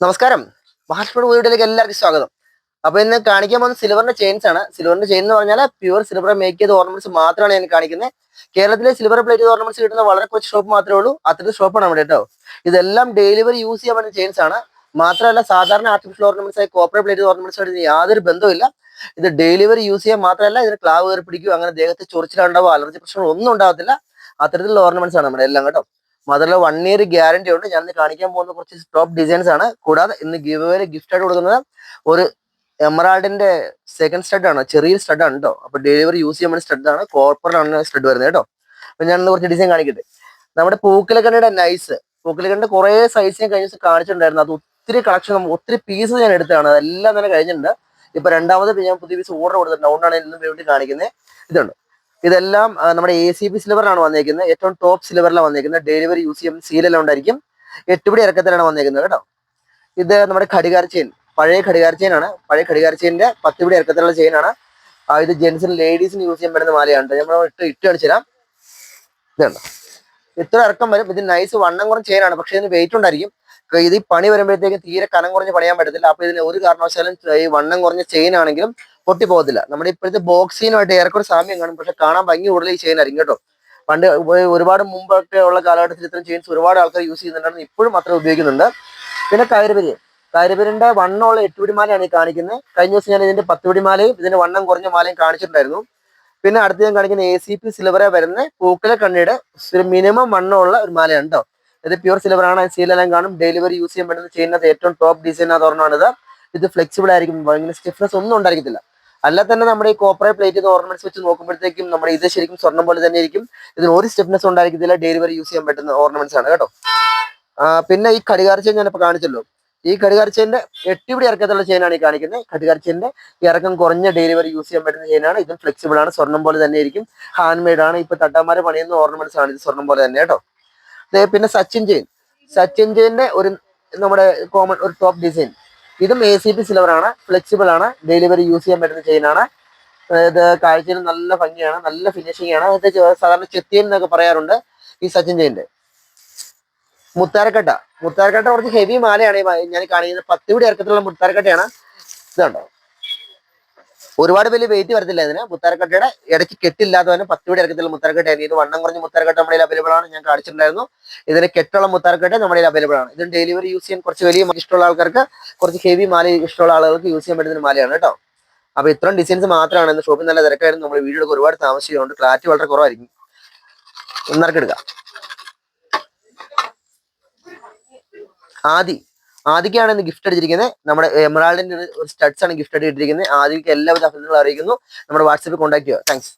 നമസ്കാരം. മഹാഷ്മയുടെ വീഡിയോയിലേക്ക് എല്ലാവർക്കും സ്വാഗതം. അപ്പൊ ഇന്ന് കാണിക്കാൻ പോകുന്ന സിൽവറിന്റെ ചെയിൻസ് ആണ്. സിൽവറിന്റെ ചെയിൻ എന്ന് പറഞ്ഞാൽ പ്യുവർ സിൽവർ മേക്ക് ചെയ്ത ഓർണമെന്റ്സ് മാത്രമാണ് ഞാൻ കാണിക്കുന്നത്. കേരളത്തിലെ സിൽവർ പ്ലേറ്റ് ഓർണമെന്റ്സ് കിട്ടുന്ന വളരെ കുറച്ച് ഷോപ്പ് മാത്രമേ ഉള്ളൂ. അത്രയും ഷോപ്പാണ് നമ്മുടെ കേട്ടോ. ഇതെല്ലാം ഡെലിവറി യൂസ് ചെയ്യാൻ പറ്റുന്ന ചെയിൻസ് ആണ്. മാത്രമല്ല സാധാരണ ആർട്ടിഫിഷ്യൽ ഓർണമെന്റ്സ് ആയി കോപ്പർ പ്ലേറ്റ് ഓർണമെന്റ്സ് ആയിട്ട് യാതൊരു ബന്ധവുമില്ല. ഇത് ഡെലിവറി യൂസ് ചെയ്യാൻ മാത്രമല്ല ഇതിന് ക്ലാവ് കയറി അങ്ങനെ ദേഹത്തെ ചൊറിച്ചിലുണ്ടാവോ അലർജി പ്രശ്നങ്ങൾ ഒന്നും ഉണ്ടാവത്തില്ല അത്തരത്തിലുള്ള ഓർണമെന്റ്സ് ആണ് നമ്മുടെ എല്ലാം കേട്ടോ. മദറിൽ വൺ ഇയർ ഗ്യാരണ്ടി ഉണ്ട്. ഞാൻ കാണിക്കാൻ പോകുന്ന കുറച്ച് ടോപ്പ് ഡിസൈൻസ് ആണ്. കൂടാതെ ഇന്ന് ഗിവ് അവേ ഗിഫ്റ്റ് ആയിട്ട് കൊടുക്കുന്നത് ഒരു എമറാൾഡിന്റെ സെക്കൻഡ് സ്റ്റഡ് ആണ്. ചെറിയ സ്റ്റഡ് ആണ് കേട്ടോ അപ്പൊ ഡെലിവറി യൂസ് വേണ്ടി സ്റ്റഡ് ആണ്. കോപ്പറിലാണ് സ്റ്റഡ് വരുന്നത് കേട്ടോ അപ്പൊ ഞാൻ കുറച്ച് ഡിസൈൻ കാണിക്കട്ടെ. നമ്മുടെ പൂക്കലക്കണ്ണിയുടെ നൈസ് പൂക്കലക്കണ്ണിന്റെ കുറെ സൈസ് ഞാൻ കഴിഞ്ഞ കാണിച്ചിട്ടുണ്ടായിരുന്നു. അത് ഒത്തിരി കളക്ഷൻ ഒത്തിരി പീസ് ഞാൻ എടുത്താണ് അതെല്ലാം തന്നെ കഴിഞ്ഞിട്ടുണ്ട്. ഇപ്പൊ രണ്ടാമത് ഞാൻ പുതിയ പീസ് ഓർഡർ കൊടുത്തിട്ടുണ്ട്. അതുകൊണ്ടാണ് ഇന്നും വേണ്ടി കാണിക്കുന്നത്. ഇതുണ്ട്. ഇതെല്ലാം നമ്മുടെ എ സി ബി സിൽവറിലാണ് വന്നേക്കുന്നത്. ഏറ്റവും ടോപ്പ് സിൽവറിലാണ് വന്നേക്കുന്നത്. ഡെലിവറി യൂസ് ചെയ്യും സീലെല്ലാം ഉണ്ടായിരിക്കും. എട്ടുപിടി ഇറക്കത്തിലാണ് വന്നേക്കുന്നത് കേട്ടോ. ഇത് നമ്മുടെ ഘടികാര ചെയിൻ പഴയ ഘടികാര ചെയിനാണ് പഴയ ഘടികാര ചെയിന്റെ പത്തുപിടി ഇറക്കത്തിലുള്ള ചെയിനാണ് ഇത് ജെൻസിന് ലേഡീസിന് യൂസ് ചെയ്യാൻ പറ്റുന്ന മാലയാണ്. നമ്മൾ ഇട്ട് ഇട്ട് കാണിച്ചു തരാം. ഇതുണ്ട് ഇത്ര ഇറക്കം വരും. ഇത് നൈസ് വണ്ണം കുറഞ്ഞ ചെയിനാണ് പക്ഷേ ഇതിന് വെയിറ്റ് ഉണ്ടായിരിക്കും. ഇത് പണി വരുമ്പോഴത്തേക്കും തീരെ കനം കുറഞ്ഞ് പണിയാൻ പറ്റത്തില്ല. അപ്പൊ ഇതിന് ഒരു കാരണവശാലും ഈ വണ്ണം കുറഞ്ഞ ചെയിൻ ആണെങ്കിലും പൊട്ടി പോകത്തില്ല നമ്മുടെ ഇപ്പോഴത്തെ ബോക്സിനുമായിട്ട് ഏറെക്കുറെ സാമ്യം കാണും. പക്ഷെ കാണാൻ ഭംഗി കൂടുതൽ ഈ ചെയിൻ ആയിരിക്കും കേട്ടോ. പണ്ട് ഒരുപാട് മുമ്പൊക്കെ ഉള്ള കാലഘട്ടത്തിൽ ഇത്തരം ചെയിൻസ് ഒരുപാട് ആൾക്കാർ യൂസ് ചെയ്യുന്നുണ്ടായിരുന്നു. ഇപ്പോഴും അത്ര ഉപയോഗിക്കുന്നുണ്ട്. പിന്നെ കയറുപിരി കയറുപിരിന്റെ വണ്ണമുള്ള എട്ടുപിടിമാലയാണ് ഈ കാണിക്കുന്നത്. കഴിഞ്ഞ ദിവസം ഞാൻ ഇതിന്റെ പത്തുപിടിമാലയും ഇതിന്റെ വണ്ണം കുറഞ്ഞ മാലയും കാണിച്ചിട്ടുണ്ടായിരുന്നു. പിന്നെ അടുത്ത് ഞാൻ കാണിക്കുന്ന എ സി പി സിൽവറെ വരുന്ന പൂക്കല കണ്ണിയുടെ മിനിമം വണ്ണമുള്ള ഒരു മാലയാണ് കേട്ടോ. ഇത് പ്യൂർ സിൽവർ ആണ്. സീലെല്ലാം കാണും. ഡെലിവറി യൂസ് ചെയ്യാൻ പറ്റുന്ന ചെയ്യുന്നത് ഏറ്റവും ടോപ്പ് ഡിസൈൻ ആണെന്ന് ഇത് ഫ്ലെക്സിബിൾ ആയിരിക്കും. ഭയങ്കര സ്റ്റിഫ്നെസ് ഒന്നും ഉണ്ടായിരിക്കത്തില്ല. അല്ല തന്നെ നമ്മുടെ ഈ കോപ്പറേ പ്ലേറ്റ് ഓർണമെന്റ്സ് വെച്ച് നോക്കുമ്പോഴത്തേക്കും നമ്മുടെ ഇത് ശരിക്കും സ്വർണം പോലെ തന്നെ ആയിരിക്കും ഇതിന് ഒരു സ്റ്റിഫ്നെസ് ഉണ്ടായിരിക്കത്തില്ല ഡെലിവറി യൂസ് ചെയ്യാൻ പറ്റുന്ന ഓർണമെന്റ്സ് ആണ് കേട്ടോ. പിന്നെ ഈ കടികാർ ചെയിൻ ഞാനിപ്പോൾ കാണിച്ചല്ലോ. ഈ ഘടികാര ചെയിന്റെ എട്ടിപിടി ഇറക്കത്തുള്ള ചെയിനാണ് ഈ കാണിക്കുന്നത്. കടികാർ ചെയിന്റെ ഇറക്കം കുറഞ്ഞ ഡെലിവറി യൂസ് ചെയ്യാൻ പറ്റുന്ന ചെയിനാണ് ഇതും ഫ്ലെക്സിബിൾ ആണ്. സ്വർണം പോലെ തന്നെ ആയിരിക്കും ഹാൻഡ് മെയ്ഡ് ആണ്. ഇപ്പൊ തട്ടാമാരെ പണിയുന്ന ഓർണമെന്റ്സ് ആണ് ഇത് സ്വർണം പോലെ തന്നെ കേട്ടോ. പിന്നെ സച്ചിൻ ചെയിൻ സച്ചിൻ ചെയിന്റെ ഒരു നമ്മുടെ കോമൺ ഒരു ടോപ്പ് ഡിസൈൻ ഇതും എ സി പി സിൽവർ ആണ് ഫ്ലെക്സിബിൾ ആണ് ഡെലിവറി യൂസ് ചെയ്യാൻ പറ്റുന്ന ചെയിനാണ് ഇത് കാഴ്ചയിൽ നല്ല ഭംഗിയാണ് നല്ല ഫിനിഷിംഗ് ആണ്. അത് സാധാരണ ചെത്തിയൻ എന്നൊക്കെ പറയാറുണ്ട് ഈ സച്ചിൻ ചെയിന്റെ മുത്താരക്കട്ട. മുത്താരക്കട്ട കുറച്ച് ഹെവി മാലയാണ് ഞാൻ കാണിക്കുന്നത് പത്ത് പിടി ഇറക്കത്തിലുള്ള മുത്താരക്കട്ടയാണ്. ഇതുണ്ടോ? ഒരുപാട് വലിയ വെയിറ്റ് വരത്തില്ല ഇതിന് മുത്താരക്കട്ടയുടെ ഇടയ്ക്ക് കെട്ടില്ലാതെ തന്നെ പത്ത് വീട് ഇറക്കത്തില്ല മുത്താരക്കട്ട. ഇത് വണ്ണം കുറഞ്ഞ മുത്താരക്കട്ട നമ്മുടെ അവൈലബിൾ ആണ്. ഞാൻ കാണിച്ചിട്ടുണ്ടായിരുന്നു. ഇതിന് കെട്ടുള്ള മുത്താരക്കട്ട നമ്മുടെ അവൈലബിൾ ആണ്. ഇതിന് ഡെലിവറി യൂസ് ചെയ്യാൻ കുറച്ച് വലിയ ഇഷ്ടമുള്ള ആൾക്കാർക്ക് കുറച്ച് ഹെവി മാല ഇഷ്ടമുള്ള ആളുകൾക്ക് യൂസ് ചെയ്യാൻ പറ്റുന്ന മാലയാണ് കേട്ടോ. അപ്പൊ ഇത്രയും ഡിസൈൻസ് മാത്രമാണ് ഇന്ന് ഷോപ്പിൽ നല്ല തിരക്കായിരുന്നു. നമ്മുടെ വീഡിയോ ഒരുപാട് താമസിച്ചുകൊണ്ട് ക്ലാറ്റ് വളരെ കുറവായിരിക്കും. ഒന്നിറക്കെടുക്കാം ആദി. ആദിക്കാണ് ഇന്ന് ഗിഫ്റ്റ് അടിച്ചിരിക്കുന്നത് നമ്മുടെ എമറാൾഡിന്റെ ഒരു സ്റ്റഡ്സ് ആണ് ഗിഫ്റ്റ് അടിച്ചിരിക്കുന്നത് ആദ്യക്ക് എല്ലാവിധ അഭിനന്ദനങ്ങളും അറിയിക്കുന്നു. നമ്മുടെ വാട്സപ്പിൽ കോൺടാക്ട് ചെയ്യുക. താങ്ക്സ്